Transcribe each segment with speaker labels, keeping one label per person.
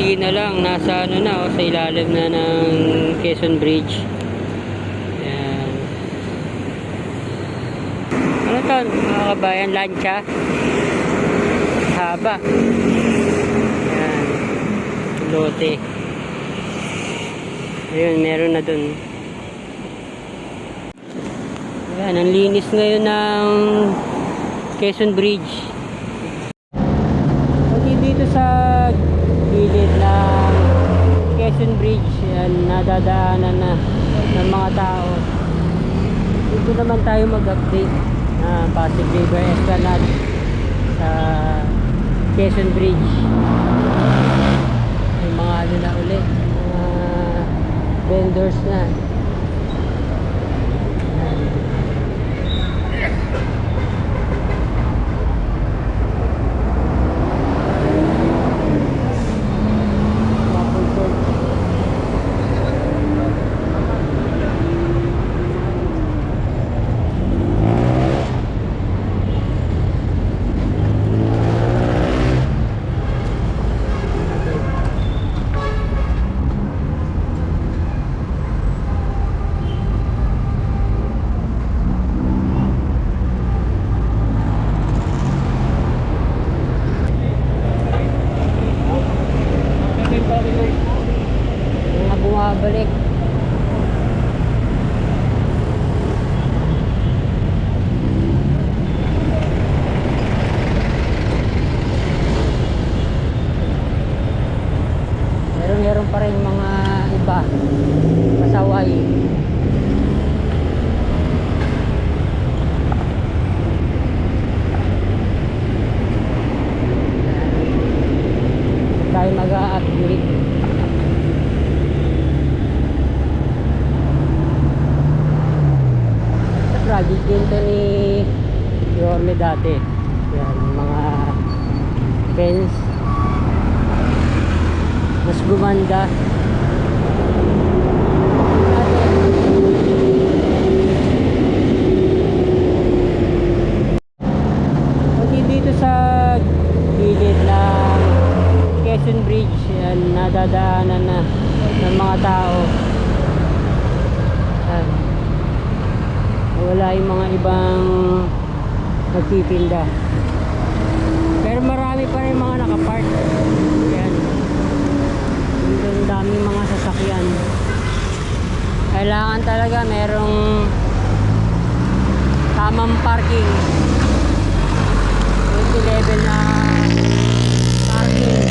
Speaker 1: konti na lang. Nasa ano na, oh, sa ilalim na ng Quezon Bridge. Yan. Ano to, mga kabayan? Lancha? Haba. Yan. Lote. Ayun, meron na dun. Ayan, ang linis ngayon ng Quezon Bridge. Pati dito sa gilid ng Quezon Bridge, yan, nadadaanan na ng mga tao. Dito naman tayo mag-update na Pasig River Esplanade sa Quezon Bridge. May mga ano na ulit, mga vendors na. Mga bumabalik. Meron meron pa rin mga iba pasaway. Tayo mag-upgrade. project din to ni Yorme dati yan mga fence mas gumanda pati dito sa gilid ng Quezon Bridge yan nadadaanan na ng mga tao yan wala yung mga ibang nagtitinda. Pero marami pa rin mga nakapark. Yan ang daming mga sasakyan. Kailangan talaga merong tamang parking. 20 level na parking.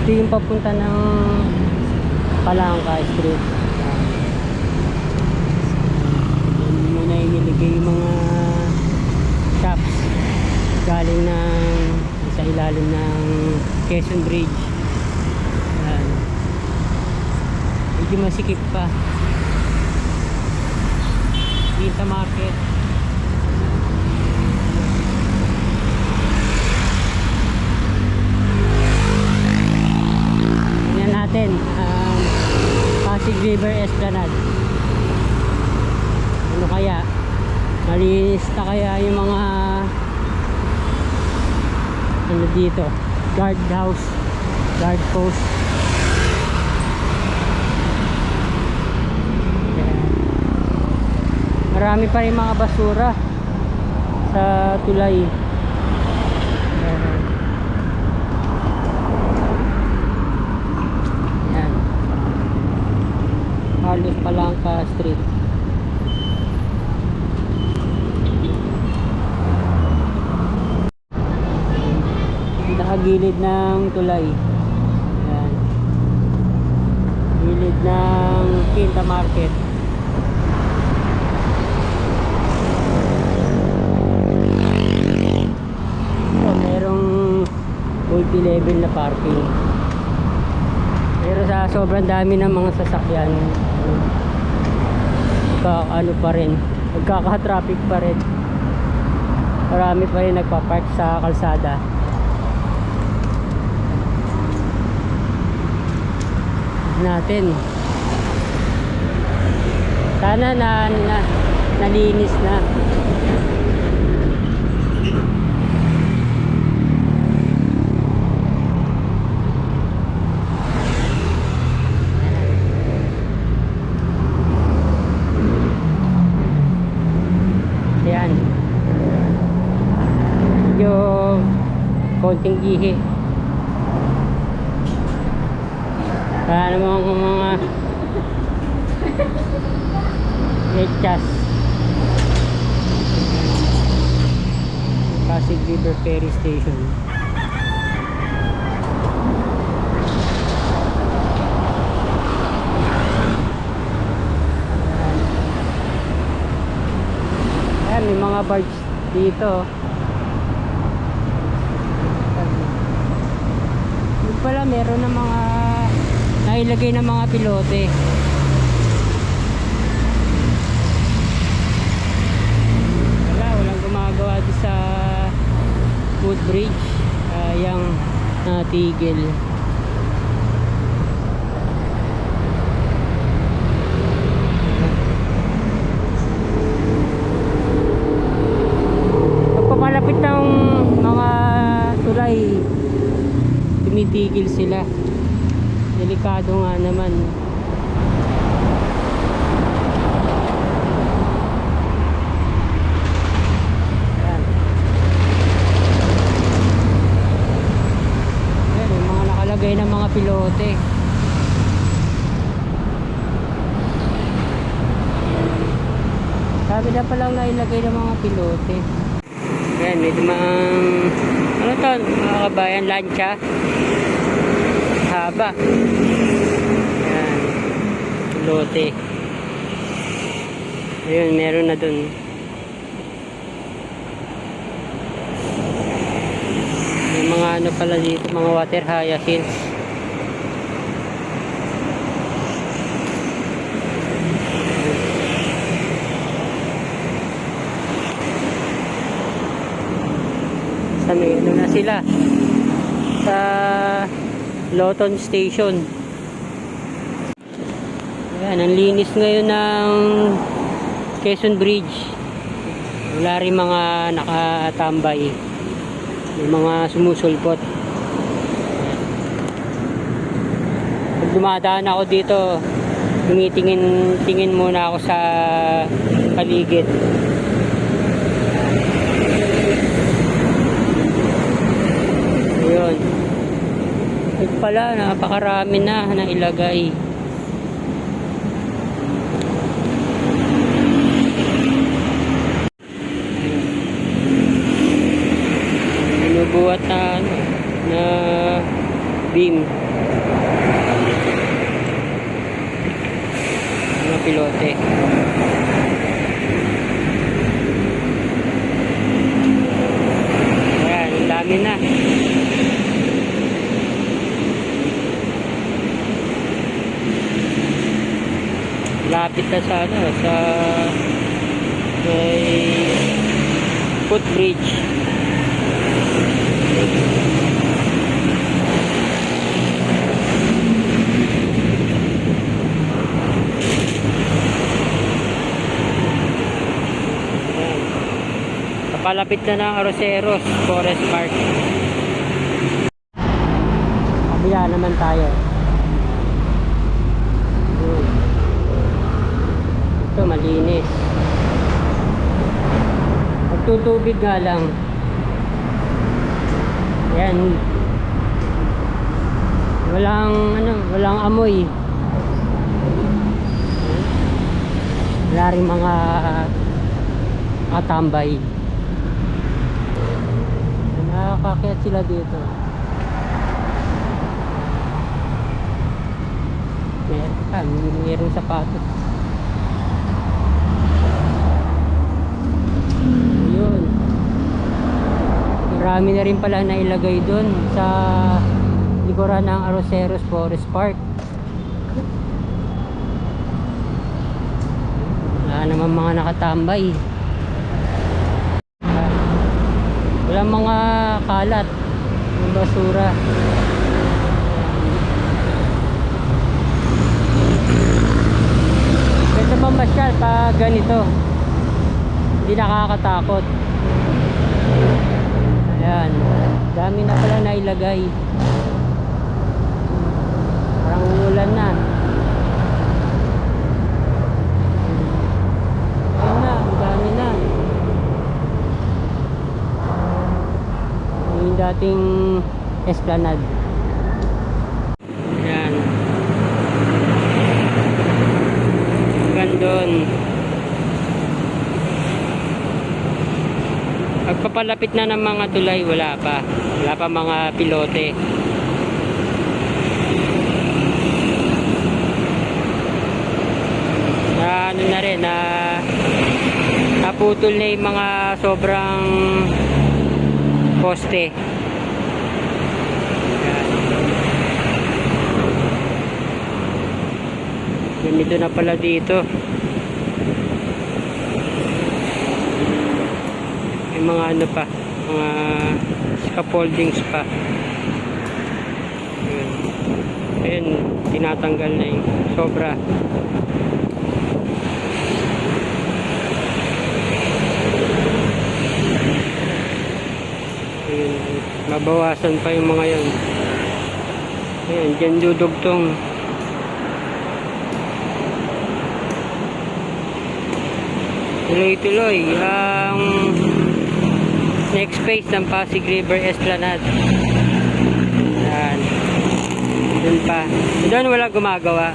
Speaker 1: Ito yung papunta ng Palangka Street. Yan muna iniligay yung mga shops galing ng sa ilalim ng Quezon Bridge. Yan. Medyo masikip pa. Kita Market. Tingnan natin. Um, Pasig River Esplanade. Ano kaya? Malinis na kaya yung mga ano dito? Guard house. Guard post. Ayan. Marami pa rin mga basura sa tulay. Ayan. Yan. Carlos Palangka Street. Nakagilid ng tulay. Yan. Gilid ng Quinta Market. So, merong multi-level na parking. Pero sa sobrang dami ng mga sasakyan, ka ano pa rin, nagkaka-traffic pa rin. Marami pa rin nagpa-park sa kalsada. natin sana na, na nalinis na Ayan. Medyo konting gihi. Para naman kung mga lechas. Pasig River Ferry Station. Ayan, may mga barge dito. Yung pala, meron ng mga nailagay ng mga pilote. Wala, walang gumagawa sa footbridge. Uh, yung natigil. Pag pamalapit ng mga tulay, tumitigil sila. Delikado nga naman. Ayan. Ayan, yung mga nakalagay ng mga pilote. Sabi na palang nailagay ng mga pilote. Ayan, may dumang... Ano to, mga kabayan, lancha. Haba. Pilote. Ayun, meron na dun. May mga ano pala dito, mga water hyacinths. sa may ano na sila sa Loton Station Ayan, ang linis ngayon ng Quezon Bridge wala rin mga nakatambay may mga sumusulpot pag dumadaan ako dito tumitingin tingin muna ako sa paligid Ayun. Ito pala, napakarami na na ilagay. Binubuhat na ano, na beam. Mga pilote. Ayan, ang dami na. Lapit na sa ano sa may footbridge Ayan. Kapalapit na ng Aroseros Forest Park kabila naman tayo ito malinis. Magtutubig nga lang. Yan walang ano walang amoy. Wala rin mga katambay nakakakyat sila dito. Meron meron sapatos Yun. Marami na rin pala na ilagay doon sa likuran ng Aroseros Forest Park. Wala naman mga nakatambay. Wala mga kalat. Yung basura. Ito mamasyal pag ganito hindi nakakatakot nailagay parang ulan na ayun na ang dami na yung dating Esplanade. Yan. Hanggang doon. Pagpapalapit na ng mga tulay, wala pa. Wala pa mga pilote. Na ano na rin, na naputol na yung mga sobrang poste. Ganito na pala dito. Mga ano pa, mga scaffoldings pa. Yun. Ayun, tinatanggal na yung sobra. Ayun, mabawasan pa yung mga yun. Ayan, dyan dudugtong. Tuloy-tuloy ang next phase ng Pasig River Esplanade. Yan. Doon pa. Doon wala gumagawa.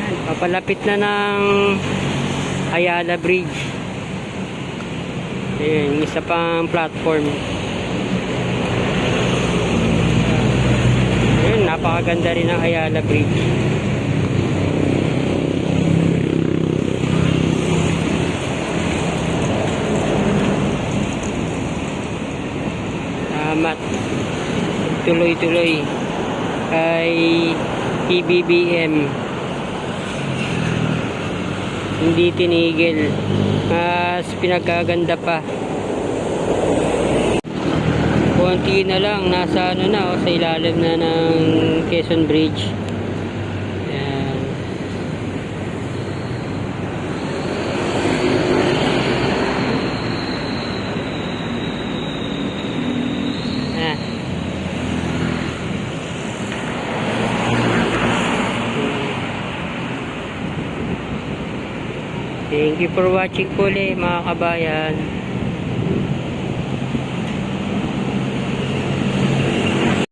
Speaker 1: Yan, Papalapit na ng Ayala Bridge. Yung isa pang platform. Ayun, napakaganda rin ng Ayala Bridge. Salamat. Tuloy-tuloy kay PBBM. Hindi tinigil. Mas pinagkaganda pa. Konti na lang. Nasa ano na, oh, sa ilalim na ng Quezon Bridge. Thank you for watching po ulit mga kabayan.